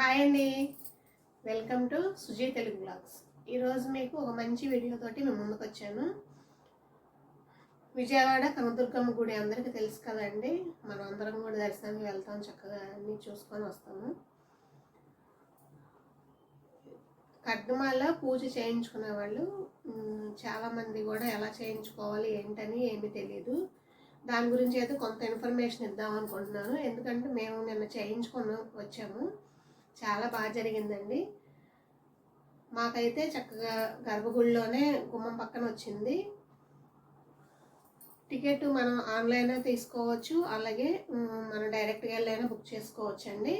Hi అండి. Welcome to Suji Telugu blogs. ఈరోజు మీకు ఒక మంచి వీడియోతోటి మేము ముందుకు వచ్చాను. విజయవాడ కనదుర్గమ్మ గుడి అందరికీ తెలుసు కదండి. మనం అందరం కూడా దర్శనానికి వెళ్తాం చక్కగా అన్నీ చూసుకొని వస్తాము. కడ్డుమాల పూజ చేయించుకునే వాళ్ళు చాలామంది కూడా ఎలా చేయించుకోవాలి ఏంటని ఏమీ తెలియదు దాని గురించి అయితే కొంత ఇన్ఫర్మేషన్ ఇద్దాం అనుకుంటున్నాను. ఎందుకంటే మేము నిన్న చేయించుకొని వచ్చాము. చాలా బాగా జరిగిందండి. మాకైతే చక్కగా గర్భగుడిలోనే గుమ్మం పక్కన వచ్చింది. టికెట్ మనం ఆన్లైన్ తీసుకోవచ్చు. అలాగే మనం డైరెక్ట్గా వెళ్ళైనా బుక్ చేసుకోవచ్చు అండి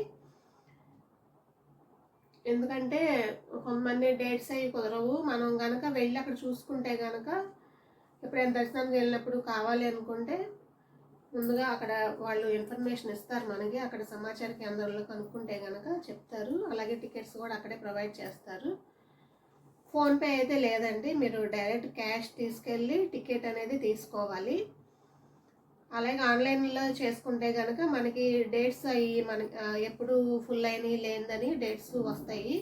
ఎందుకంటే కొంతమంది డేట్స్ అవి కుదరవు. మనం కనుక వెళ్ళి అక్కడ చూసుకుంటే కనుక ఎప్పుడైనా దర్శనానికి వెళ్ళినప్పుడు కావాలి అనుకుంటే ముందుగా అక్కడ వాళ్ళు ఇన్ఫర్మేషన్ ఇస్తారు మనకి అక్కడ సమాచార కేంద్రంలో కనుక్కుంటే కనుక చెప్తారు. అలాగే టికెట్స్ కూడా అక్కడే ప్రొవైడ్ చేస్తారు. ఫోన్పే అయితే లేదండి. మీరు డైరెక్ట్ క్యాష్ తీసుకెళ్ళి టికెట్ అనేది తీసుకోవాలి. అలాగే ఆన్లైన్లో చేసుకుంటే కనుక మనకి డేట్స్ అవి మనకి ఎప్పుడు ఫుల్ అయినాయి లేదని డేట్స్ వస్తాయి.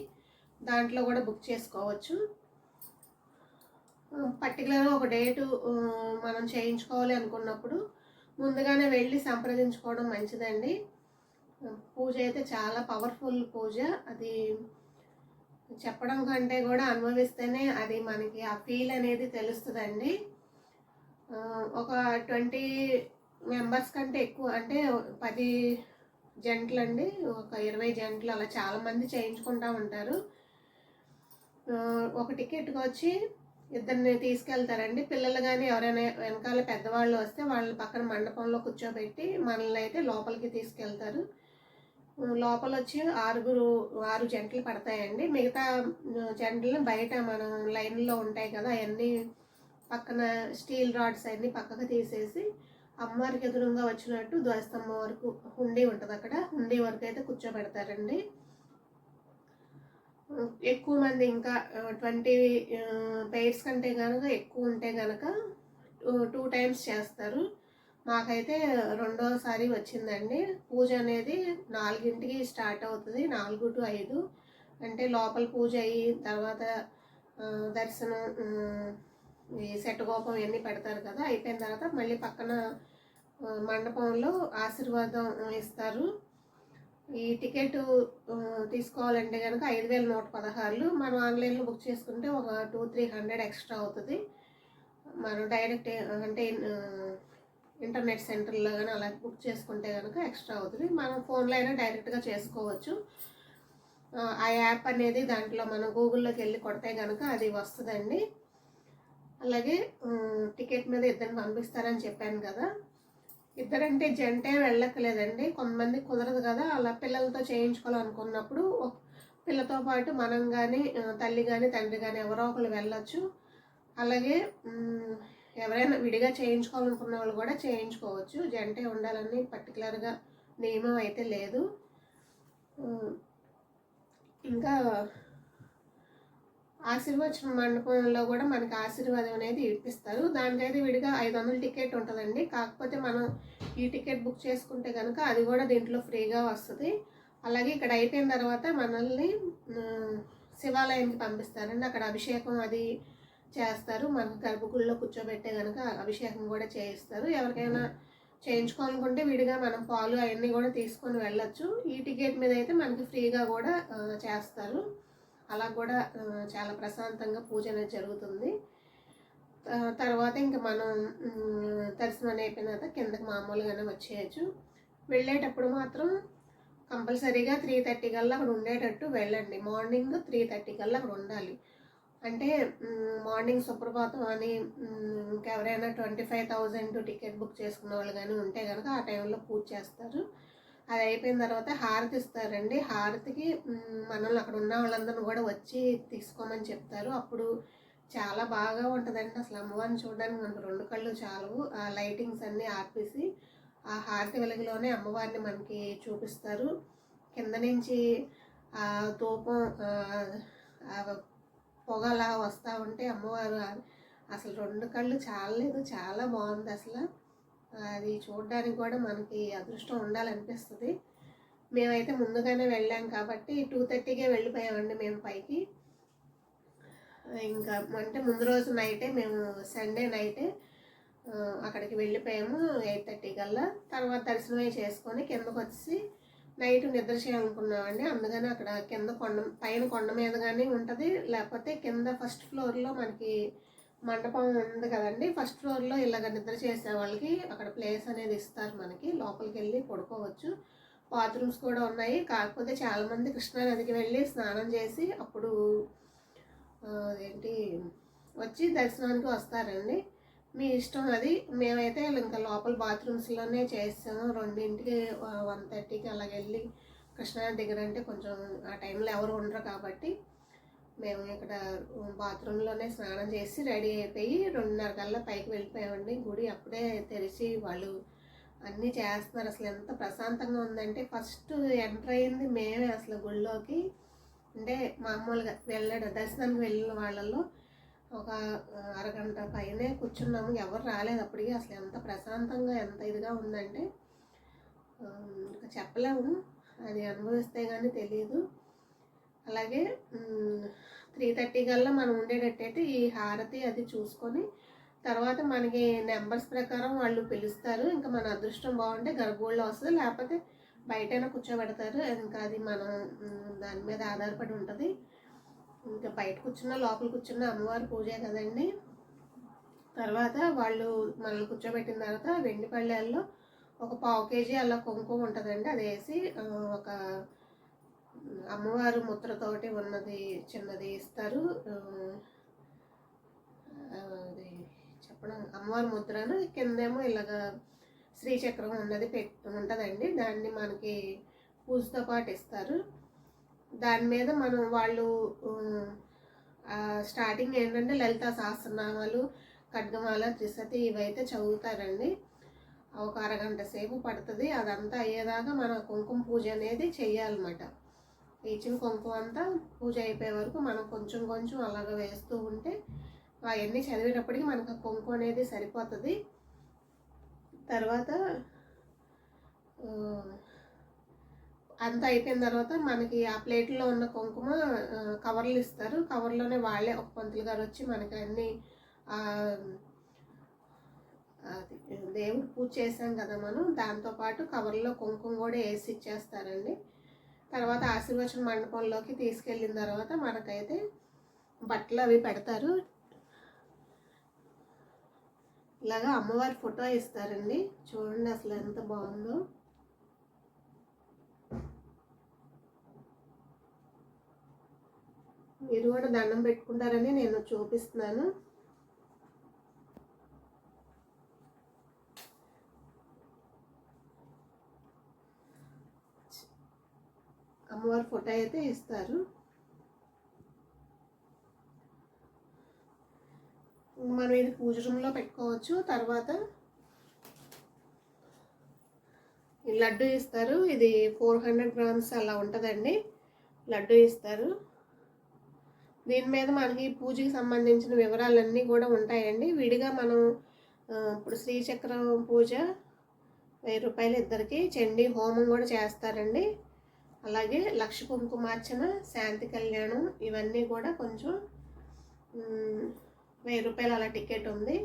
దాంట్లో కూడా బుక్ చేసుకోవచ్చు. పర్టికులర్గా ఒక డేటు మనం చేయించుకోవాలి అనుకున్నప్పుడు ముందుగానే వెళ్ళి సంప్రదించుకోవడం మంచిదండి. పూజ అయితే చాలా పవర్ఫుల్ పూజ. అది చెప్పడం కంటే కూడా అనుభవిస్తేనే అది మనకి ఆ ఫీల్ అనేది తెలుస్తుందండి. ఒక ట్వంటీ మెంబర్స్ కంటే ఎక్కువ అంటే పది జంటలు అండి ఒక ఇరవై జంటలు అలా చాలామంది చేయించుకుంటూ ఉంటారు. ఒక టికెట్కి వచ్చి ఇద్దరిని తీసుకెళ్తారండి. పిల్లలు కానీ ఎవరైనా వెనకాల పెద్దవాళ్ళు వస్తే వాళ్ళని పక్కన మండపంలో కూర్చోబెట్టి మనల్ని అయితే లోపలికి తీసుకెళ్తారు. లోపల వచ్చి ఆరుగురు ఆరు జంటలు పడతాయండి. మిగతా జంటలు బయట మనం లైన్లో ఉంటాయి కదా అవన్నీ పక్కన స్టీల్ రాడ్స్ అన్నీ పక్కకు తీసేసి అమ్మవారికి ఎదురుగా వచ్చినట్టు ధ్వజస్తంభం వరకు హుండీ ఉంటుంది అక్కడ హుండీ వరకు అయితే కూర్చోబెడతారండి. ఎక్కువ మంది ఇంకా ట్వంటీ పెయిర్స్ కంటే కనుక ఎక్కువ ఉంటే కనుక టూ టైమ్స్ చేస్తారు. మాకైతే రెండోసారి వచ్చిందండి. పూజ అనేది నాలుగింటికి స్టార్ట్ అవుతుంది నాలుగు టు ఐదు. అంటే లోపల పూజ అయ్యి తర్వాత దర్శనం ఈ శటగోపం ఇవన్నీ పెడతారు కదా అయిపోయిన తర్వాత మళ్ళీ పక్కన మండపంలో ఆశీర్వాదం ఇస్తారు. ఈ టికెట్ తీసుకోవాలంటే కనుక ఐదు వేల నూట పదహారులు. మనం ఆన్లైన్లో బుక్ చేసుకుంటే ఒక టూ త్రీ హండ్రెడ్ ఎక్స్ట్రా అవుతుంది. మనం డైరెక్ట్ అంటే ఇంటర్నెట్ సెంటర్లో కానీ అలా బుక్ చేసుకుంటే కనుక ఎక్స్ట్రా అవుతుంది. మనం ఫోన్లో అయినా డైరెక్ట్గా చేసుకోవచ్చు. ఆ, యాప్ అనేది దాంట్లో మనం గూగుల్లోకి వెళ్ళి కొడితే కనుక అది వస్తుందండి. అలాగే టికెట్ మీద ఇద్దరిని పంపిస్తారని చెప్పాను కదా. ఇద్దరంటే జంటే వెళ్ళక్కలేదండి కొంతమంది కుదరదు కదా అలా పిల్లలతో చేయించుకోవాలనుకున్నప్పుడు ఒక పిల్లతో పాటు మనం కానీ తల్లి కానీ తండ్రి కానీ ఎవరో ఒకరు వెళ్ళొచ్చు. అలాగే ఎవరైనా విడిగా చేయించుకోవాలనుకున్న వాళ్ళు కూడా చేయించుకోవచ్చు. జంటే ఉండాలని పర్టికులర్గా నియమం అయితే లేదు. ఇంకా ఆశీర్వచన మండపంలో కూడా మనకి ఆశీర్వాదం అనేది ఇప్పిస్తారు. దానికైతే విడిగా ఐదు వందల టికెట్ ఉంటుందండి. కాకపోతే మనం ఈ టికెట్ బుక్ చేసుకుంటే కనుక అది కూడా దీంట్లో ఫ్రీగా వస్తుంది. అలాగే ఇక్కడ అయిపోయిన తర్వాత మనల్ని శివాలయానికి పంపిస్తారండి. అక్కడ అభిషేకం అది చేస్తారు. మనకు గర్భగుడిలో కూర్చోబెట్టే కనుక అభిషేకం కూడా చేయిస్తారు. ఎవరికైనా చేయించుకోవాలనుకుంటే విడిగా మనం పాలు అవన్నీ కూడా తీసుకొని వెళ్ళొచ్చు. ఈ టికెట్ మీద అయితే మనకి ఫ్రీగా కూడా చేస్తారు. అలా కూడా చాలా ప్రశాంతంగా పూజ అనేది జరుగుతుంది. తర్వాత ఇంకా మనం దర్శనం అయిపోయిన తర్వాత కిందకి మామూలుగానే వచ్చేయచ్చు. వెళ్ళేటప్పుడు మాత్రం కంపల్సరీగా త్రీ థర్టీ కల్లా అక్కడ ఉండేటట్టు వెళ్ళండి. మార్నింగ్ త్రీ థర్టీ కల్లా అక్కడ ఉండాలి. అంటే మార్నింగ్ సుప్రభాతం అని ఇంకెవరైనా twenty five thousand ticket book చేసుకున్న వాళ్ళు కానీ ఉంటే కనుక ఆ టైంలో పూజ చేస్తారు. అది అయిపోయిన తర్వాత హారతి ఇస్తారండి. హారతికి మనల్ని అక్కడ ఉన్న వాళ్ళందరిని కూడా వచ్చి తీసుకోమని చెప్తారు. అప్పుడు చాలా బాగా ఉంటుందండి. అసలు అమ్మవారిని చూడడానికి మనకు రెండు కళ్ళు చాలవు. ఆ లైటింగ్స్ అన్నీ ఆర్పేసి ఆ హారతి వెలుగులోనే అమ్మవారిని మనకి చూపిస్తారు. కింద నుంచి ఆ తూపం పొగ అలా వస్తూ ఉంటే అమ్మవారు అసలు రెండు కళ్ళు చాలలేదు. చాలా బాగుంది అసలు. అది చూడడానికి కూడా మనకి అదృష్టం ఉండాలనిపిస్తుంది. మేమైతే ముందుగానే వెళ్ళాం కాబట్టి టూ థర్టీకే వెళ్ళిపోయామండి మేము పైకి. ఇంకా అంటే ముందు రోజు నైటే మేము సండే నైటే అక్కడికి వెళ్ళిపోయాము ఎయిట్ థర్టీ కల్లా. తర్వాత దర్శనమే చేసుకొని కిందకు వచ్చి నైట్ నిద్ర చేయాలనుకున్నామండి. అందుకని అక్కడ కింద కొండ పైన కొండ మీద కానీ ఉంటుంది. లేకపోతే కింద ఫస్ట్ ఫ్లోర్లో మనకి మండపం ఉంది కదండి. ఫస్ట్ ఫ్లోర్లో ఇలాగ నిద్ర చేసే వాళ్ళకి అక్కడ ప్లేస్ అనేది ఇస్తారు మనకి. లోపలికి వెళ్ళి పడుకోవచ్చు. బాత్రూమ్స్ కూడా ఉన్నాయి. కాకపోతే చాలామంది కృష్ణానదికి వెళ్ళి స్నానం చేసి అప్పుడు ఏంటి వచ్చి దర్శనానికి వస్తారండి. మీ ఇష్టం అది. మేమైతే ఇంకా లోపల బాత్రూమ్స్లోనే చేసాము. రెండింటికి వన్ థర్టీకి అలాగ వెళ్ళి కృష్ణానది దగ్గర అంటే కొంచెం ఆ టైంలో ఎవరు ఉండరు కాబట్టి మేము ఇక్కడ బాత్రూంలోనే స్నానం చేసి రెడీ అయిపోయి రెండున్నర కల్లా పైకి వెళ్ళిపోయామండి. గుడి అప్పుడే తెరిచి వాళ్ళు అన్నీ చేస్తున్నారు. అసలు ఎంత ప్రశాంతంగా ఉందంటే ఫస్ట్ ఎంటర్ అయింది మేమే అసలు గుళ్ళోకి. అంటే మామూలుగా వెళ్ళాడు దర్శనానికి వెళ్ళిన వాళ్ళల్లో ఒక అరగంట పైనే కూర్చున్నాము. ఎవరు రాలేదు అప్పటికి. అసలు ఎంత ప్రశాంతంగా ఎంత ఇదిగా ఉందంటే ఇంకా చెప్పలేము. అది అనుభవిస్తే కానీ తెలియదు అలాగే త్రీ థర్టీ కల్లా మనం ఉండేటట్టయితే ఈ హారతి అది చూసుకొని తర్వాత మనకి నెంబర్స్ ప్రకారం వాళ్ళు పిలుస్తారు. ఇంకా మన అదృష్టం బాగుంటే గర్భగుడిలో వస్తుంది. లేకపోతే బయటైనా కూర్చోబెడతారు. ఇంకా అది మనం దాని మీద ఆధారపడి ఉంటుంది. ఇంకా బయట కూర్చున్న లోపల కూర్చున్న అమ్మవారి పూజే కదండి. తర్వాత వాళ్ళు మనల్ని కూర్చోబెట్టిన తర్వాత వెండి పళ్ళెల్లో ఒక పావు కేజీ అలా కుంకుమ ఉంటుందండి. అది వేసి ఒక అమ్మవారు ముద్రతోటి ఉన్నది చిన్నది ఇస్తారు. అది చెప్పడం అమ్మవారి ముద్రను కిందేమో ఇలాగా శ్రీచక్రం ఉన్నది పెట్ ఉంటుందండి. దాన్ని మనకి పూజతో పాటు ఇస్తారు. దాని మీద మనం వాళ్ళు స్టార్టింగ్ ఏంటంటే లలిత సహస్రనామాలు ఖడ్గమాల త్రిసతి ఇవైతే చదువుతారండి. ఒక అరగంట సేపు పడుతుంది. అదంతా అయ్యేదాకా మన కుంకుమ పూజ అనేది చేయాలన్నమాట ఇచ్చిన కుంకుమ అంతా పూజ అయిపోయే వరకు మనం కొంచెం కొంచెం అలాగ వేస్తూ ఉంటే అవన్నీ చదివేటప్పటికి మనకు ఆ కుంకుమ అనేది సరిపోతుంది. తర్వాత అంత అయిపోయిన తర్వాత మనకి ఆ ప్లేట్లో ఉన్న కుంకుమ కవర్లు ఇస్తారు. కవర్లోనే వాళ్ళే ఒక పంతులు గారు వచ్చి మనకి అన్ని అది దేవుడు పూజ చేసాం కదా మనం దాంతోపాటు కవర్లో కుంకుమ కూడా వేసి ఇచ్చేస్తారండి. తర్వాత ఆశీర్వచన మండపంలోకి తీసుకెళ్ళిన తర్వాత మనకైతే బట్టలు అవి పెడతారు. ఇలాగా అమ్మవారి ఫోటో ఇస్తారండి. చూడండి అసలు ఎంత బాగుందో. మీరు కూడా దండం పెట్టుకుంటారని నేను చూపిస్తున్నాను. అమ్మవారి ఫోటో అయితే ఇస్తారు. మనం ఇది పూజ రూమ్లో పెట్టుకోవచ్చు. తర్వాత లడ్డు ఇస్తారు. ఇది ఫోర్ హండ్రెడ్ గ్రామ్స్ అలా ఉంటుందండి. లడ్డు ఇస్తారు. దీని మీద మనకి పూజకి సంబంధించిన వివరాలన్నీ కూడా ఉంటాయండి. విడిగా మనం ఇప్పుడు శ్రీచక్రం పూజ వెయ్యి రూపాయలు ఇద్దరికి చండీ హోమం కూడా చేస్తారండి. అలాగే లక్ష కుంకుమార్చన శాంతి కళ్యాణం ఇవన్నీ కూడా కొంచెం వెయ్యి రూపాయలు అలా టికెట్ ఉంది.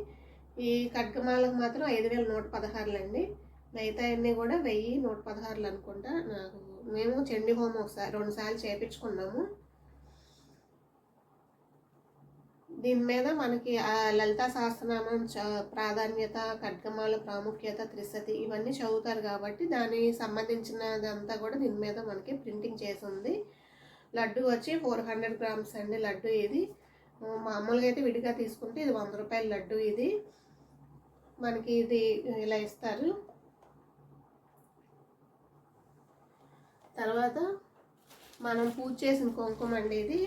ఈ ఖడ్గమాలకు మాత్రం ఐదు వేల నూట పదహారులు అండి. మిగతా అన్నీ కూడా వెయ్యి నూట పదహారులు అనుకుంటా నాకు. మేము చండీ హోమం ఒకసారి రెండుసార్లు చేయించుకున్నాము దీని మీద మనకి లలితా సహస్రనామం చ- ప్రాధాన్యత ఖడ్గమాల ప్రాముఖ్యత త్రిశతి ఇవన్నీ చదువుతారు కాబట్టి దానికి సంబంధించినదంతా కూడా దీని మీద మనకి ప్రింటింగ్ చేసి ఉంది లడ్డు వచ్చి ఫోర్ హండ్రెడ్ గ్రామ్స్ అండి లడ్డు ఇది. మామూలుగా అయితే విడిగా తీసుకుంటే ఇది వంద రూపాయల లడ్డు ఇది. మనకి ఇది ఇలా ఇస్తారు. తర్వాత మనం పూజ చేసిన కుంకుమ అండి ఇది.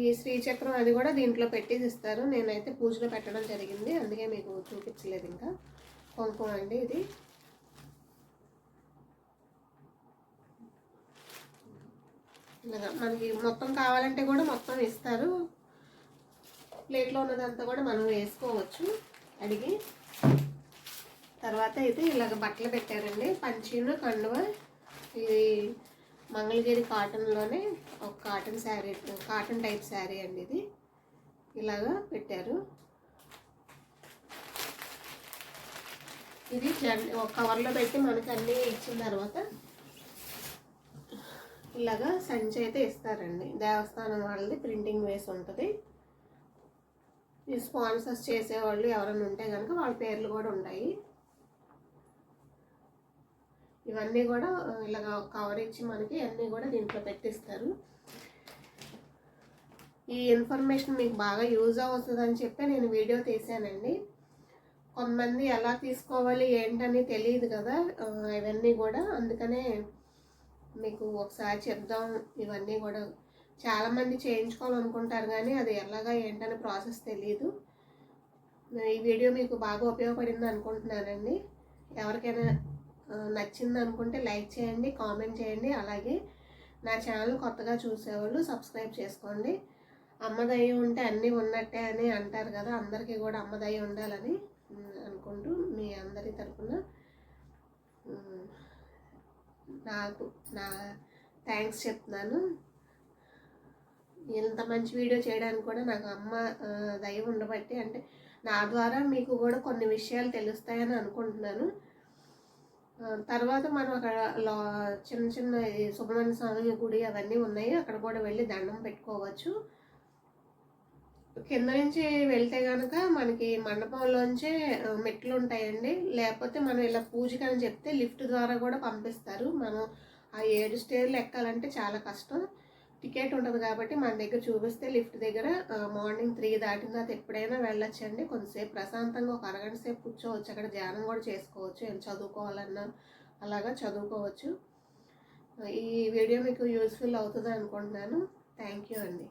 ఈ శ్రీచక్రం అది కూడా దీంట్లో పెట్టేసి ఇస్తారు నేనైతే పూజలో పెట్టడం జరిగింది. అందుకే మీకు చూపించలేదు ఇంకా. కుంకుమ అండి ఇది. మనకి మొత్తం కావాలంటే కూడా మొత్తం ఇస్తారు. ప్లేట్లో ఉన్నదంతా కూడా మనం వేసుకోవచ్చు. అడిగి. తర్వాత అయితే ఇలాగ బట్టలు పెట్టారండి. పంచీను కండువ ఇది మంగళగిరి కాటన్లోనే ఒక cotton sari cotton type sari అండి ఇది. ఇలాగా పెట్టారు. ఇది ఒక కవర్లో పెట్టి మనకి అన్నీ ఇచ్చిన తర్వాత ఇలాగా సంచి అయితే ఇస్తారండి. దేవస్థానం వాళ్ళది ప్రింటింగ్ వేసి ఉంటుంది. ఈ స్పాన్సర్స్ చేసేవాళ్ళు ఎవరైనా ఉంటే కనుక వాళ్ళ పేర్లు కూడా ఉంటాయి. ఇవన్నీ కూడా ఆ, ఇలాగ కవర్ ఇచ్చి మనకి అన్నీ కూడా దీంట్లో పెట్టిస్తారు. ఈ ఇన్ఫర్మేషన్ మీకు బాగా యూజ్ అవుతుందని చెప్పి నేను వీడియో తీసానండి. కొంతమంది ఎలా తీసుకోవాలి ఏంటని తెలియదు కదా ఇవన్నీ కూడా. అందుకనే మీకు ఒకసారి చెప్దాం ఇవన్నీ కూడా. చాలామంది చేయించుకోవాలనుకుంటారు కానీ అది ఎలాగా ఏంటని ప్రాసెస్ తెలియదు ఈ వీడియో మీకు బాగా ఉపయోగపడింది అనుకుంటున్నానండి. ఎవరికైనా నచ్చింది అనుకుంటే లైక్ చేయండి కామెంట్ చేయండి. అలాగే నా ఛానల్ కొత్తగా చూసేవాళ్ళు సబ్స్క్రైబ్ చేసుకోండి. అమ్మదయ్య ఉంటే అన్నీ ఉన్నట్టే అని అంటారు కదా అందరికీ కూడా అమ్మదయ్య ఉండాలని అనుకుంటూ మీ అందరి తరఫున నాకు నా థ్యాంక్స్ చెప్తున్నాను. ఇంత మంచి వీడియో చేయడానికి కూడా నాకు అమ్మ దయ ఉండబట్టి అంటే నా ద్వారా మీకు కూడా కొన్ని విషయాలు తెలుస్తాయని అనుకుంటున్నాను. తర్వాత మనం అక్కడ చిన్న చిన్న సుబ్రహ్మణ్య స్వామి గుడి అవన్నీ ఉన్నాయి. అక్కడ కూడా వెళ్ళి దండం పెట్టుకోవచ్చు. కింద నుంచి వెళ్తే కనుక మనకి మండపంలోంచే మెట్లు ఉంటాయండి లేకపోతే మనం ఇలా పూజకని చెప్తే లిఫ్ట్ ద్వారా కూడా పంపిస్తారు. మనం ఆ ఏడు స్టేర్లు ఎక్కాలంటే చాలా కష్టం. టికెట్ ఉంటుంది కాబట్టి మన దగ్గర చూపిస్తే లిఫ్ట్ దగ్గర మార్నింగ్ త్రీ దాటిన తర్వాత ఎప్పుడైనా వెళ్ళొచ్చండి. కొంతసేపు ప్రశాంతంగా ఒక అరగంట సేపు కూర్చోవచ్చు. అక్కడ ధ్యానం కూడా చేసుకోవచ్చు. ఏం చదువుకోవాలన్నా అలాగా చదువుకోవచ్చు. ఈ వీడియో మీకు యూస్ఫుల్ అవుతుంది అనుకుంటున్నాను. థ్యాంక్ యూ అండి.